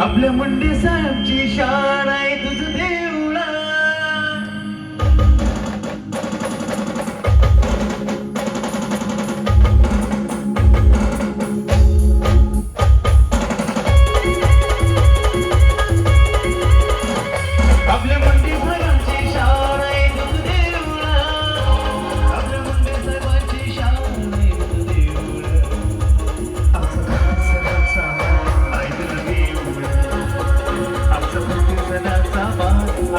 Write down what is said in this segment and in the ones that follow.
आपल्या मुंडे साहेबची शाळा आहे तुझं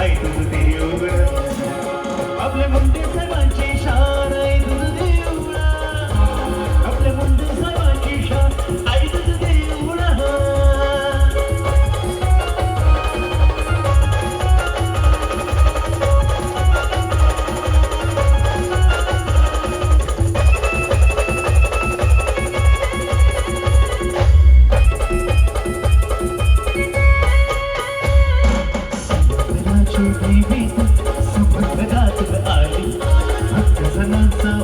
light. जीवी सुखदात आली. भक्तजनांचा